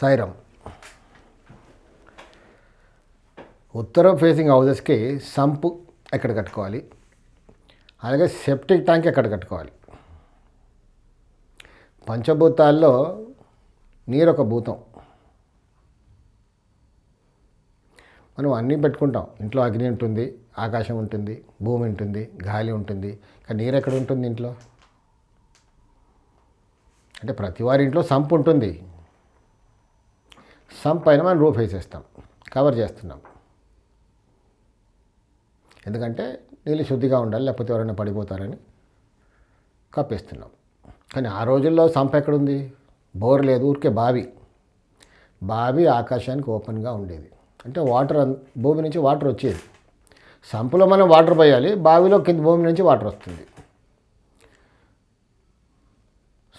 సాయిరామ్ ఉత్తరం facing హౌజెస్కి sump ఎక్కడ కట్టుకోవాలి? అలాగే సెప్టిక్ ట్యాంక్ ఎక్కడ కట్టుకోవాలి? పంచభూతాల్లో నీరు ఒక భూతం. మనం అన్నీ పెట్టుకుంటాం. ఇంట్లో అగ్ని ఉంటుంది ఆకాశం ఉంటుంది భూమి ఉంటుంది గాలి ఉంటుంది. కానీ నీరు ఎక్కడ ఉంటుంది ఇంట్లో? అంటే ప్రతి వారి ఇంట్లో సంపు ఉంటుంది. సంప్ పైన మనం రూఫ్ వేసేస్తాం. కవర్ చేస్తున్నాం. ఎందుకంటే నీళ్ళు శుద్ధిగా ఉండాలి లేకపోతే ఎవరైనా పడిపోతారని కప్పేస్తున్నాం. కానీ ఆ రోజుల్లో సంప్ ఎక్కడుంది? బోర్ లేదు ఊరికే బావి. బావి ఆకాశానికి ఓపెన్గా ఉండేది. అంటే వాటర్ అన్- భూమి నుంచి వాటర్ వచ్చేది. సంపులో మనం వాటర్ పోయాలి బావిలో కింద భూమి నుంచి వాటర్ వస్తుంది.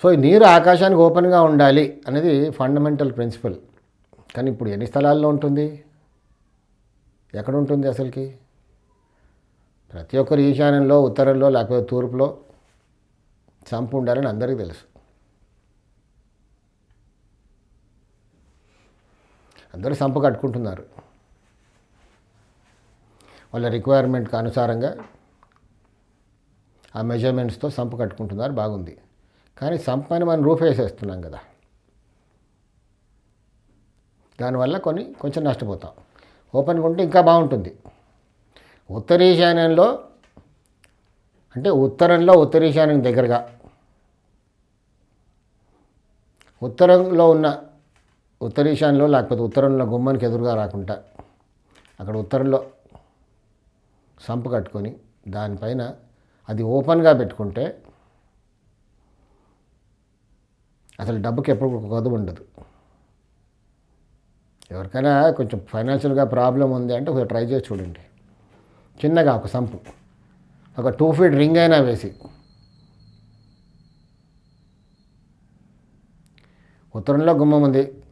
సో ఈ నీరు ఆకాశానికి ఓపెన్గా ఉండాలి అనేది ఫండమెంటల్ ప్రిన్సిపల్. కానీ ఇప్పుడు ఎన్ని స్థలాల్లో ఉంటుంది? ఎక్కడ ఉంటుంది అసలుకి? ప్రతి ఒక్కరు ఈశాన్యంలో ఉత్తరంలో లేకపోతే తూర్పులో సంపు ఉండాలని అందరికీ తెలుసు. అందరూ సంపు కట్టుకుంటున్నారు. వాళ్ళ రిక్వైర్మెంట్కి అనుసారంగా ఆ మెజర్మెంట్స్తో సంపు కట్టుకుంటున్నారు బాగుంది. కానీ సంపని మనం రూఫ్ వేసేస్తున్నాం కదా. దానివల్ల కొన్ని కొంచెం నష్టపోతాం. ఓపెన్గా ఉంటే ఇంకా బాగుంటుంది. ఉత్తర ఈశాన్యంలో అంటే ఉత్తరంలో ఉత్తర ఈశాన్యం దగ్గరగా ఉత్తరంలో ఉన్న ఉత్తర ఈశాన్యంలో లేకపోతే ఉత్తరంలో గుమ్మానికి ఎదురుగా రాకుండా అక్కడ ఉత్తరంలో సంపు కట్టుకొని దానిపైన అది ఓపెన్గా పెట్టుకుంటే అసలు డబ్బుకి ఎప్పుడు కొదువు ఉండదు. ఎవరికైనా కొంచెం ఫైనాన్షియల్గా ప్రాబ్లం ఉంది అంటే ఒకసారి ట్రై చేసి చూడండి. చిన్నగా ఒక సంపు. ఒక టూ ఫీట్ రింగ్ అయినా వేసి. ఉత్తరంలో గుమ్మం ఉంది.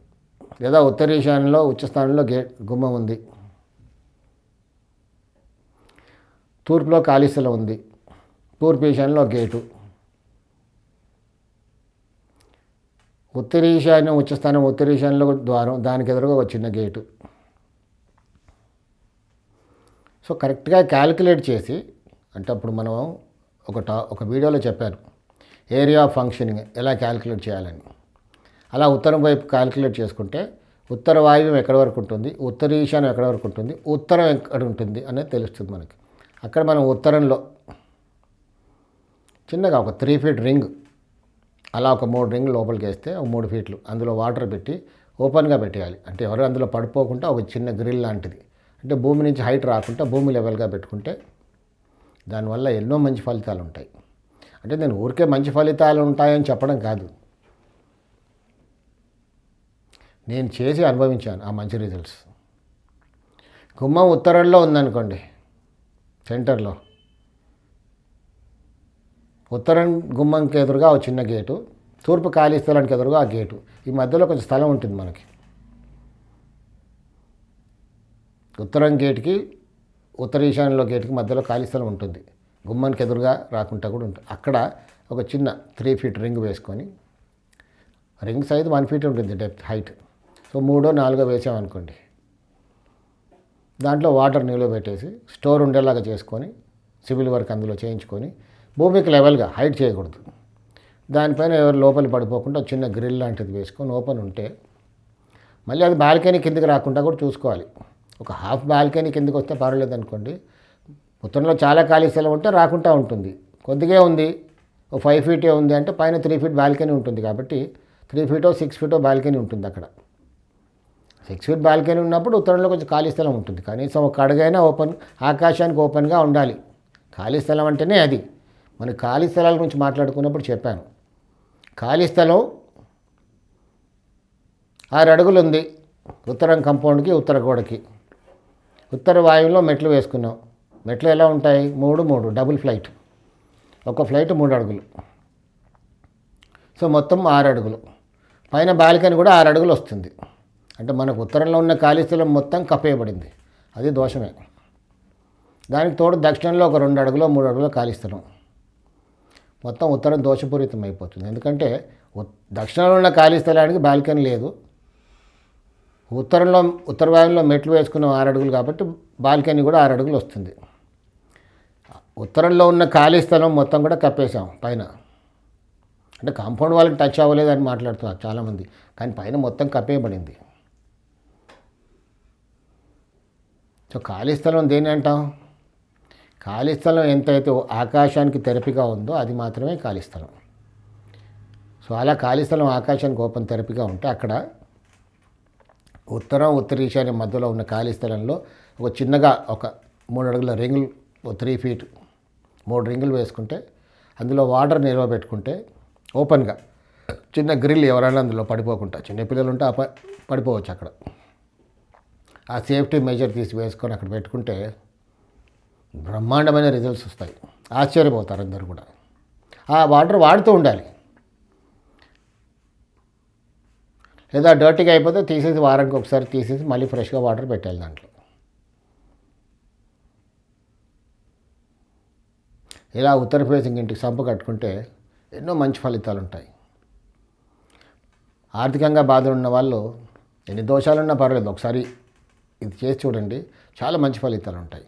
లేదా ఉత్తర ఈశాన్యంలో ఉచ్చస్థానంలో గేట్ గుమ్మం ఉంది. తూర్పులో కాళీస్థలం ఉంది. తూర్పు ఈశాన్యంలో గేటు ఉత్తర ఈశాన్యం ఉచ్చస్థానం ఉత్తర ఈశాన్యంలో ద్వారం దానికి ఎదురుగా ఒక చిన్న గేటు. సో కరెక్ట్గా క్యాలిక్యులేట్ చేసి అంటే అప్పుడు మనం ఒక టా ఒక వీడియోలో చెప్పాను ఏరియా ఆఫ్ ఫంక్షనింగ్ ఎలా క్యాలిక్యులేట్ చేయాలని. అలా ఉత్తరం వైపు క్యాలిక్యులేట్ చేసుకుంటే ఉత్తర వాయువ్యం ఎక్కడ వరకు ఉంటుంది ఉత్తర ఈశాన్యం ఎక్కడ వరకు ఉంటుంది ఉత్తరం ఎక్కడ ఉంటుంది అనేది తెలుస్తుంది మనకి. అక్కడ మనం ఉత్తరంలో చిన్నగా ఒక త్రీ ఫీట్ రింగ్ అలా ఒక మూడు రింగ్ లోపలికి వేస్తే ఒక మూడు ఫీట్లు. అందులో వాటర్ పెట్టి ఓపెన్గా పెట్టేయాలి. అంటే ఎవరు అందులో పడిపోకుండా ఒక చిన్న గ్రిల్ లాంటిది. అంటే భూమి నుంచి హైట్ రాకుండా భూమి లెవెల్గా పెట్టుకుంటే దానివల్ల ఎన్నో మంచి ఫలితాలు ఉంటాయి. అంటే నేను ఊరికే మంచి ఫలితాలు ఉంటాయని చెప్పడం కాదు. నేను చేసి అనుభవించాను ఆ మంచి రిజల్ట్స్. గుమ్మం ఉత్తరంలో ఉందనుకోండి సెంటర్లో. ఉత్తరం గుమ్మంకి ఎదురుగా ఒక చిన్న గేటు తూర్పు ఖాళీ స్థలానికి ఎదురుగా ఆ గేటు. ఈ మధ్యలో కొంచెం స్థలం ఉంటుంది మనకి. ఉత్తరం గేట్కి ఉత్తర ఈశాన్యంలో గేట్కి మధ్యలో ఖాళీ స్థలం ఉంటుంది. గుమ్మానికి ఎదురుగా రాకుండా కూడా ఉంటుంది. అక్కడ ఒక చిన్న త్రీ ఫీట్ రింగ్ వేసుకొని రింగ్ సైజ్ వన్ ఫీట్ ఉంటుంది డెప్త్ హైట్ సో మూడో నాలుగో వేసామనుకోండి దాంట్లో వాటర్ నిల్వ పెట్టేసి స్టోర్ ఉండేలాగా చేసుకొని సివిల్ వర్క్ అందులో చేయించుకొని భూమికి లెవెల్గా హైట్ చేయకూడదు. దానిపైన ఎవరు లోపల పడిపోకుండా చిన్న గ్రిల్ లాంటిది వేసుకొని ఓపెన్ ఉంటే మళ్ళీ అది బాల్కనీ కిందకి రాకుండా కూడా చూసుకోవాలి. ఒక హాఫ్ బాల్కనీ కిందకి వస్తే పర్వాలేదు అనుకోండి. ఉత్తరంలో చాలా ఖాళీ స్థలం ఉంటే రాకుండా ఉంటుంది. కొద్దిగా ఉంది. ఒక ఫైవ్ ఫీటే ఉంది అంటే పైన త్రీ ఫీట్ బాల్కనీ ఉంటుంది కాబట్టి త్రీ ఫీటో సిక్స్ ఫీటో బాల్కనీ ఉంటుంది అక్కడ. సిక్స్ ఫీట్ బాల్కనీ ఉన్నప్పుడు ఉత్తరంలో కొంచెం ఖాళీ స్థలం ఉంటుంది. కనీసం ఒక అడుగైనా ఓపెన్ ఆకాశానికి ఓపెన్గా ఉండాలి. ఖాళీ స్థలం అంటేనే అది. మన ఖాళీ స్థలాల గురించి మాట్లాడుకున్నప్పుడు చెప్పాను. ఖాళీ స్థలం ఆరు అడుగులు ఉంది ఉత్తరం కంపౌండ్కి ఉత్తర గోడకి. ఉత్తర వాయువులో మెట్లు వేసుకున్నాం. మెట్లు ఎలా ఉంటాయి? మూడు మూడు డబుల్ ఫ్లైట్. ఒక ఫ్లైట్ మూడు అడుగులు. సో మొత్తం ఆరు అడుగులు. పైన బాలికని కూడా ఆరు అడుగులు వస్తుంది. అంటే మనకు ఉత్తరంలో ఉన్న ఖాళీ స్థలం మొత్తం కప్పేయబడింది. అది దోషమే. దానికి తోడు దక్షిణంలో ఒక రెండు అడుగులో మూడు అడుగులో ఖాళీ స్థలం. మొత్తం ఉత్తరం దోషపూరితం అయిపోతుంది ఎందుకంటే ఉత్- దక్షిణంలో ఉన్న ఖాళీ స్థలానికి బాల్కనీ లేదు. ఉత్తరంలో ఉత్తర వాయువులో మెట్లు వేసుకున్నాం ఆరు అడుగులు కాబట్టి బాల్కనీ కూడా ఆరు అడుగులు వస్తుంది. ఉత్తరంలో ఉన్న ఖాళీ స్థలం మొత్తం కూడా కప్పేసాం పైన. అంటే కాంపౌండ్ వాళ్ళకి టచ్ అవ్వలేదని మాట్లాడుతున్నారు చాలామంది. కానీ పైన మొత్తం కప్పేయబడింది. సో ఖాళీ స్థలం దేని అంటాం? ఖాళీ స్థలం ఎంతైతే ఆకాశానికి తెరపిగా ఉందో అది మాత్రమే ఖాళీ స్థలం సో అలా ఖాళీ స్థలం ఆకాశానికి ఓపెన్ తెరపిగా ఉంటే అక్కడ ఉత్తరం ఉత్తర ఈశాన్య మధ్యలో ఉన్న ఖాళీ స్థలంలో ఒక చిన్నగా ఒక మూడు అడుగుల రింగులు త్రీ ఫీట్ మూడు రింగులు వేసుకుంటే అందులో వాటర్ నిల్వ పెట్టుకుంటే ఓపెన్గా చిన్న గ్రిల్ ఎవరైనా అందులో పడిపోకుండా చిన్న పిల్లలు ఉంటే పడిపోవచ్చు అక్కడ. ఆ సేఫ్టీ మెజర్ తీసి వేసుకొని అక్కడ పెట్టుకుంటే బ్రహ్మాండమైన రిజల్ట్స్ వస్తాయి. ఆశ్చర్యపోతారు అందరు కూడా. ఆ వాటర్ వాడుతూ ఉండాలి. లేదా డర్టీగా అయిపోతే తీసేసి వారానికి ఒకసారి తీసేసి మళ్ళీ ఫ్రెష్గా వాటర్ పెట్టాలి దాంట్లో. ఇలా ఉత్తర ఫేసింగ్ ఇంటికి సంప కట్టుకుంటే ఎన్నో మంచి ఫలితాలు ఉంటాయి. ఆర్థికంగా బాధలు ఉన్న వాళ్ళు ఎన్ని దోషాలున్నా పర్వాలేదు. ఒకసారి ఇది చేసి చూడండి. చాలా మంచి ఫలితాలు ఉంటాయి.